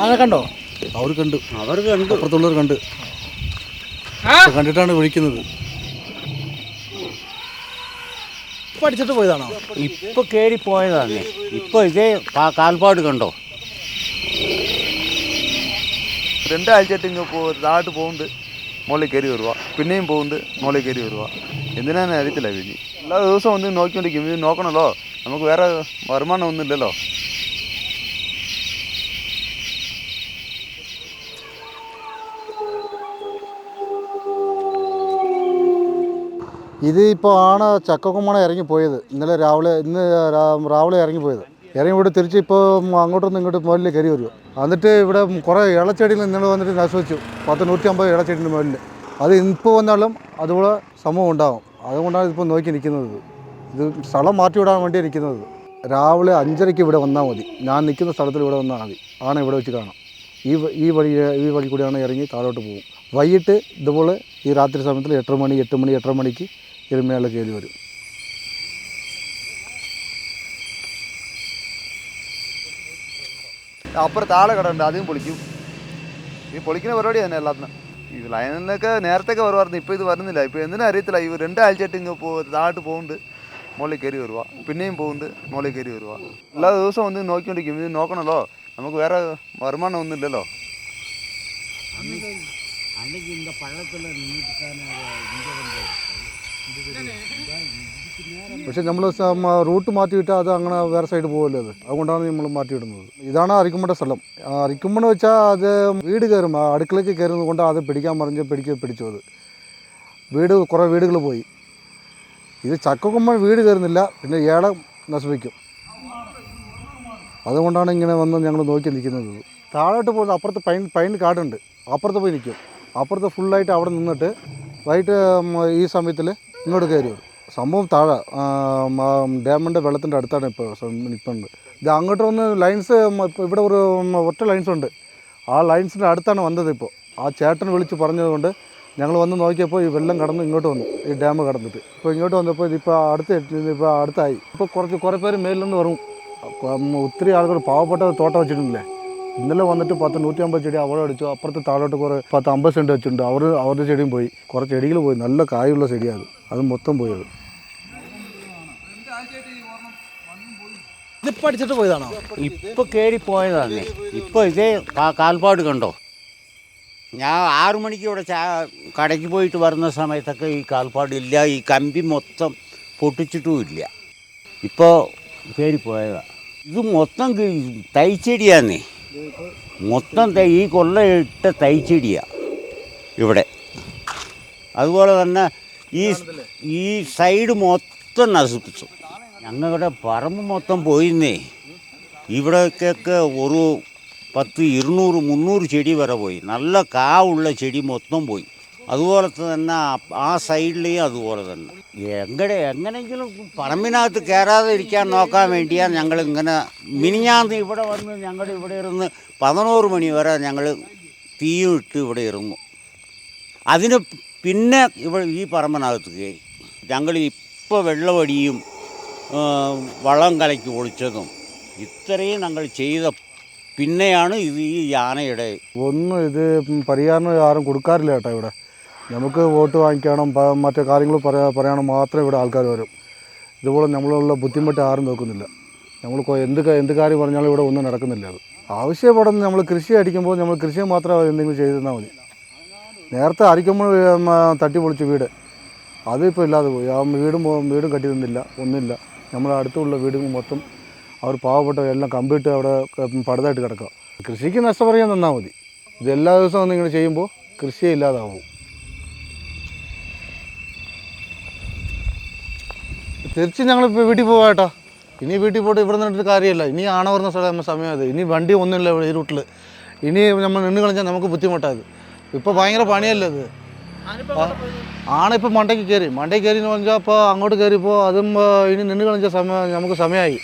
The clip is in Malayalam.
അങ്ങനെ കണ്ടോ? അവർ കണ്ടു. അവർ കണ്ടു. അപ്പുറത്തുള്ളവർ കണ്ട്. കണ്ടിട്ടാണ് വിളിക്കുന്നത്. പഠിച്ചിട്ട് അടിച്ചിട്ട് പോയതാണോ? ഇപ്പൊ കേറി പോയതാണ്. ഇപ്പൊ ഇതേ കാൽപാട് കാൽപ്പാട് കണ്ടോ? രണ്ടാഴ്ചയായിട്ട് ഇങ്ങ് പോ താഴോട്ട് പോകുന്നുണ്ട്. മുകളിൽ കയറി വരുക പിന്നെയും പോകുന്നുണ്ട്. മുകളിൽ കയറി വരുക എന്തിനാന്ന് അറിയത്തില്ല വിധി. എല്ലാ ദിവസവും ഒന്ന് നോക്കിക്കൊണ്ടിരിക്കും. ഇത് നോക്കണമല്ലോ നമുക്ക് വേറെ വരുമാനം ഒന്നും ഇത് ഇപ്പോൾ ആണ് ചക്കക്കുമ്മണ ഇറങ്ങിപ്പോയത് ഇന്നലെ രാവിലെ ഇന്ന് രാവിലെ ഇറങ്ങിപ്പോയത് ഇറങ്ങി ഇവിടെ തിരിച്ച് ഇപ്പോൾ അങ്ങോട്ടൊന്നും ഇങ്ങോട്ട് മുകളിൽ കയറി വരുക എന്നിട്ട് ഇവിടെ കുറേ ഇളച്ചെടിയിൽ ഇന്നലെ വന്നിട്ട് നശിച്ചു പത്ത് നൂറ്റി അമ്പത് ഇളച്ചെടിന്റെ മുകളിൽ. അത് ഇപ്പോൾ വന്നാലും അതുപോലെ സംഭവം ഉണ്ടാകും അതുകൊണ്ടാണ് ഇപ്പോൾ നോക്കി നിൽക്കുന്നത് ഇത്. സ്ഥലം മാറ്റി വിടാൻ വേണ്ടി ഇരിക്കുന്നത്. രാവിലെ അഞ്ചരയ്ക്ക് ഇവിടെ വന്നാൽ മതി. ഞാൻ നിൽക്കുന്ന സ്ഥലത്തിൽ ഇവിടെ വന്നാൽ മതി. ആണ് ഇവിടെ വെച്ച് കാണാം. ഈ ഈ വഴി ഈ വഴി കൂടിയാണ് ഇറങ്ങി താഴോട്ട് പോകും. വൈകിട്ട് ഇതുപോലെ ഈ രാത്രി സമയത്തിൽ എട്ടര മണി എട്ട് മണി എട്ടര മണിക്ക് എരുമയാൾ കയറി വരും അപ്പുറത്ത് ആളെ കടയുണ്ട് അതും പൊളിക്കും ഈ പൊളിക്കുന്ന പരിപാടി തന്നെ എല്ലാത്തിനും ഈ ലൈനിലൊക്കെ നേരത്തെയൊക്കെ വരുമായിരുന്നു ഇപ്പോൾ ഇത് വരുന്നില്ല ഇപ്പോൾ എന്തിനാ അറിയത്തില്ല ഈ രണ്ടാഴ്ചയായിട്ട് ഇങ്ങ് പോ താഴോട്ട് പോകുന്നുണ്ട് മുകളിൽ കയറി വരുക പിന്നെയും പോകുന്നുണ്ട് മുകളിൽ കയറി വരുക എല്ലാ ദിവസവും ഒന്ന് നോക്കിക്കൊണ്ടിരിക്കും ഇത് നോക്കണമല്ലോ നമുക്ക് വേറെ വരുമാനം ഒന്നും ഇല്ലല്ലോ அன்னைக்கு இந்த பள்ளத்தில் நின்றுட்டு പക്ഷേ നമ്മൾ റൂട്ട് മാറ്റിയിട്ട് അത് അങ്ങനെ വേറെ സൈഡ് പോകുമല്ലോ അത്? അതുകൊണ്ടാണ് നമ്മൾ മാറ്റിയിടുന്നത് ഇതാണ് അരിക്കുമ്പോടെ സ്ഥലം. അരിക്കുമ്പോൾ വെച്ചാൽ അത് വീട് കയറും. അടുക്കളയ്ക്ക് കയറുന്നത് കൊണ്ട് അത് പിടിക്കാൻ പറഞ്ഞ് പിടിക്ക പിടിച്ചു അത്. വീട് കുറേ വീടുകൾ പോയി. ഇത് ചക്കക്കുമ്പോൾ വീട് കയറുന്നില്ല പിന്നെ ഏടം നശിപ്പിക്കും. അതുകൊണ്ടാണ് ഇങ്ങനെ വന്ന് ഞങ്ങൾ നോക്കി നിൽക്കുന്നത് താഴോട്ട് പോകുന്ന അപ്പുറത്ത് പൈൻ പൈൻ കാടുണ്ട്. അപ്പുറത്ത് പോയി നിൽക്കും അപ്പുറത്ത് ഫുള്ളായിട്ട് അവിടെ നിന്നിട്ട് വൈകിട്ട് ഈ സമയത്തിൽ ഇങ്ങോട്ട് കയറി വരും. സംഭവം താഴെ ഡാമിന്റെ വെള്ളത്തിന്റെ അടുത്താണ് ഇപ്പോൾ നിൽക്കുന്നത് ഇത് അങ്ങോട്ട് വന്ന് ലൈൻസ് ഇപ്പോൾ ഇവിടെ ഒരു ഒറ്റ ലൈൻസ് ഉണ്ട് ആ ലൈൻസിന്റെ അടുത്താണ് വന്നത് ഇപ്പോൾ ആ ചേട്ടൻ വിളിച്ച് പറഞ്ഞതുകൊണ്ട് ഞങ്ങൾ വന്ന് നോക്കിയപ്പോൾ ഈ വെള്ളം കടന്ന് ഇങ്ങോട്ട് വന്നു ഈ ഡാം കടന്നിട്ട്. ഇപ്പോൾ ഇങ്ങോട്ട് വന്നപ്പോൾ ഇതിപ്പോൾ അടുത്ത് ഇപ്പോൾ അടുത്തായി. ഇപ്പോൾ കുറച്ച് കുറേ പേര് മേലിൽ നിന്ന് വരും ഒത്തിരി ആളുകൾ പാവപ്പെട്ട തോട്ടം വെച്ചിട്ടുണ്ടല്ലേ? ഇന്നലെ വന്നിട്ട് പത്ത് നൂറ്റി അമ്പത് ചെടി അവിടെ അടിച്ചു. അപ്പുറത്ത് താഴോട്ട് കുറേ പത്ത് അമ്പത് സെന്റ് വെച്ചിട്ടുണ്ട്. അവർ അവരുടെ ചെടിയും പോയി. കുറേ ചെടികൾ പോയി. നല്ല കായുള്ള ചെടിയാണ് അത് മൊത്തം പോയി അത്. ഇതിപ്പോൾ അടിച്ചിട്ട് പോയതാണോ? ഇപ്പൊ കയറി പോയതാണ്. ഇപ്പൊ ഇതേ കാൽപ്പാട് കണ്ടോ? ഞാൻ ആറു മണിക്ക് ഇവിടെ ചാ കടയ്ക്ക് പോയിട്ട് വരുന്ന സമയത്തൊക്കെ ഈ കാൽപ്പാടില്ല ഈ കമ്പി മൊത്തം പൊട്ടിച്ചിട്ടും ഇല്ല. ഇപ്പോൾ കയറി പോയതാ. ഇത് മൊത്തം തൈച്ചെടിയാന്നേ. മൊത്തം ഈ കൊല്ല തൈച്ചെടിയാണ് തൈച്ചെടിയാ ഇവിടെ. അതുപോലെ തന്നെ ഈ ഈ സൈഡ് മൊത്തം നശിപ്പിച്ചു. ഞങ്ങളുടെ പറമ്പ് മൊത്തം പോയിന്നേ. ഇവിടേക്കൊക്കെ ഒരു പത്ത് ഇരുന്നൂറ് മുന്നൂറ് ചെടി വരെ പോയി. നല്ല കാവുള്ള ചെടി മൊത്തം പോയി. അതുപോലെ തന്നെ ആ- സൈഡിലെയും അതുപോലെ തന്നെ. എങ്ങനെ എങ്ങനെയെങ്കിലും പറമ്പിനകത്ത് കയറാതെ ഇരിക്കാൻ നോക്കാൻ വേണ്ടിയാണ് ഞങ്ങൾ ഇങ്ങനെ മിനിഞ്ഞാന്ന് ഇവിടെ വന്ന് ഞങ്ങൾ ഇവിടെ ഇരുന്ന് പതിനോറ് മണി വരെ ഞങ്ങൾ തീയും ഇട്ട് ഇവിടെ ഇരുന്നു. അതിന് പിന്നെ ഇവിടെ ഈ പറമ്പിനകത്ത് കയറി. ഞങ്ങൾ ഇപ്പോൾ വെള്ളമടിയും വള്ളം വളം കലക്കി ഒളിച്ചതും ഇത്രയും ഞങ്ങൾ ചെയ്ത പിന്നെയാണ് ഇത് ഈ യാനയുടെ ഒന്നും ഇത് പരിഹാരം ആരും കൊടുക്കാറില്ല കേട്ടോ ഇവിടെ. നമുക്ക് വോട്ട് വാങ്ങിക്കണം മറ്റു കാര്യങ്ങൾ പറയാ പറയണം മാത്രമേ ഇവിടെ ആൾക്കാർ വരും. ഇതുപോലെ നമ്മളുള്ള ബുദ്ധിമുട്ട് ആരും നോക്കുന്നില്ല. നമ്മൾ എന്ത് എന്ത് കാര്യം പറഞ്ഞാലും ഇവിടെ ഒന്നും നടക്കുന്നില്ല അത്. ആവശ്യപ്പെടുന്ന നമ്മൾ കൃഷി അടിക്കുമ്പോൾ നമ്മൾ കൃഷി മാത്രം എന്തെങ്കിലും ചെയ്ത് മതി. നേരത്തെ അരിക്കുമ്പോൾ ഉം, തട്ടി പൊളിച്ച് വീട്. അതിപ്പോൾ ഇല്ലാതെ പോയി. ആ വീടും വീടും കട്ടി തന്നില്ല ഒന്നുമില്ല നമ്മുടെ അടുത്തുള്ള വീടും മൊത്തം അവർ പാവപ്പെട്ട എല്ലാം കമ്പിട്ട് അവിടെ പടുതായിട്ട് കിടക്കുക. കൃഷിക്ക് നഷ്ടപരിഹാരം തന്നാൽ മതി. ഇത് എല്ലാ ദിവസവും നിങ്ങൾ ചെയ്യുമ്പോൾ കൃഷിയെ ഇല്ലാതാവും. തിരിച്ച് ഞങ്ങളിപ്പോൾ വീട്ടിൽ പോവാ കേട്ടോ. ഇനി വീട്ടിൽ പോയിട്ട് ഇവിടെ നിന്നിട്ട് കാര്യമില്ല. ഇനി ആണവർന്ന സ്ഥലം സമയം അത് ഇനി വണ്ടി ഒന്നുമില്ല ഇവിടെ ഈ റൂട്ടിൽ ഇനി നമ്മൾ നിന്ന് കളഞ്ഞാൽ നമുക്ക് ബുദ്ധിമുട്ടായത്. ഇപ്പോൾ ഭയങ്കര പണിയല്ലേ ഇത്? ആണിപ്പോൾ മണ്ടയ്ക്ക് കയറി മണ്ടയ്ക്ക് കയറി എന്ന് പറഞ്ഞാൽ അപ്പോൾ അങ്ങോട്ട് കയറിയപ്പോൾ അതും ഇനി നിന്ന് കളഞ്ഞ സമയം നമുക്ക് സമയമായി